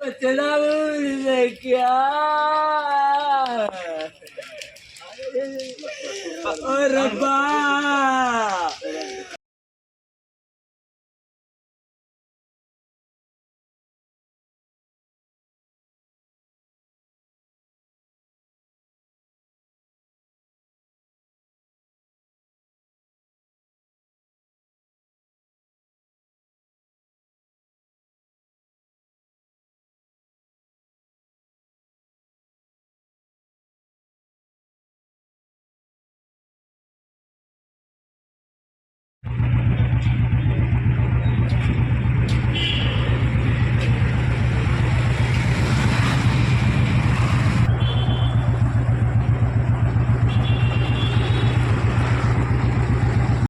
ਬਚਣਾ ਵੀ ਲੈ ਗਿਆ ਓ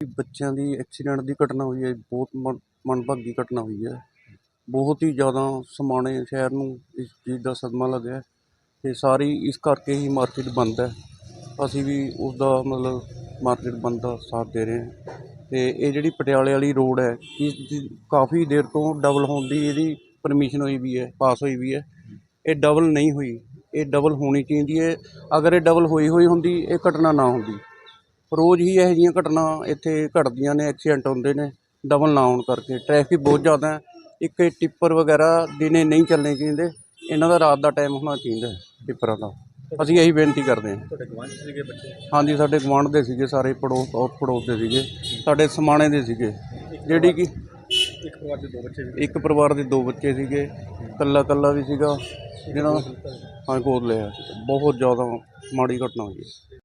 ਬੱਚਿਆਂ ਦੀ ਐਕਸੀਡੈਂਟ ਦੀ ਘਟਨਾ ਹੋਈ ਹੈ, ਬਹੁਤ ਮਨ- ਮੰਦਭਾਗੀ ਘਟਨਾ ਹੋਈ ਹੈ। ਬਹੁਤ ਹੀ ਜ਼ਿਆਦਾ ਸਮਾਣੇ ਸ਼ਹਿਰ ਨੂੰ ਇਸ ਚੀਜ਼ ਦਾ ਸਦਮਾ ਲੱਗਿਆ ਹੈ ਤੇ ਸਾਰੀ ਇਸ ਕਰਕੇ ਹੀ ਮਾਰਕੀਟ ਬੰਦ ਹੈ। ਅਸੀਂ ਵੀ ਉਸ ਦਾ ਮਤਲਬ ਮਾਰਕੀਟ ਬੰਦ ਦਾ ਸਾਥ ਦੇ ਰਹੇ ਹਾਂ ਤੇ ਇਹ ਜਿਹੜੀ ਪਟਿਆਲੇ ਵਾਲੀ ਰੋਡ ਹੈ, ਇਸ ਦੀ ਕਾਫੀ ਦੇਰ ਤੋਂ ਡਬਲ ਹੋਣ ਦੀ ਇਹਦੀ ਪਰਮਿਸ਼ਨ ਹੋਈ ਵੀ ਹੈ ਪਾਸ ਹੋਈ ਵੀ ਹੈ। ਇਹ ਡਬਲ ਨਹੀਂ ਹੋਈ, ਇਹ ਡਬਲ ਹੋਣੀ ਚਾਹੀਦੀ ਹੈ। ਅਗਰ ਇਹ ਡਬਲ ਹੋਈ ਹੋਈ ਹੁੰਦੀ, ਇਹ ਘਟਨਾ ਨਾ ਹੁੰਦੀ। ਰੋਜ਼ ਹੀ ਇਹੋ ਜਿਹੀਆਂ ਘਟਨਾ ਇੱਥੇ ਘਟਦੀਆਂ ਨੇ ਐਕਸੀਡੈਂਟ ਹੁੰਦੇ ਨੇ ਡਬਲ ਨਾ ਹੋਣ ਕਰਕੇ। ਟ੍ਰੈਫਿਕ ਬਹੁਤ ਜ਼ਿਆਦਾ ਹੈ। ਇੱਕ ਇਹ ਟਿੱਪਰ ਵਗੈਰਾ ਦਿਨੇ ਨਹੀਂ ਚੱਲਣੇ ਚਾਹੀਦੇ। ਇਹਨਾਂ ਦਾ ਰਾਤ ਦਾ ਟਾਈਮ ਹੋਣਾ ਚਾਹੀਦਾ ਟਿੱਪਰਾਂ ਦਾ। ਅਸੀਂ ਇਹੀ ਬੇਨਤੀ ਕਰਦੇ ਹਾਂ। ਤੁਹਾਡੇ ਗਵਾਂਢ ਸੀਗੇ ਬੱਚੇ? ਹਾਂਜੀ ਸਾਡੇ ਗੁਆਂਢ ਦੇ ਸੀਗੇ ਸਾਰੇ ਪੜੋਸ ਔਰ ਪੜੋਸ ਦੇ ਸੀਗੇ। ਸਾਡੇ ਸਮਾਣੇ ਦੇ ਸੀਗੇ। ਜਿਹੜੀ ਕਿ ਇੱਕ ਪਰਿਵਾਰ ਦੇ ਦੋ ਬੱਚੇ ਵੀ ਇੱਕ ਪਰਿਵਾਰ ਦੇ ਦੋ ਬੱਚੇ ਸੀਗੇ। ਕੱਲਾ ਕੱਲਾ ਵੀ ਸੀਗਾ। ਜਿਹਨਾਂ ਹਾਂ ਗੋਦ ਲਿਆ। ਬਹੁਤ ਜ਼ਿਆਦਾ ਮਾੜੀ ਘਟਨਾ ਹੋਈ ਹੈ।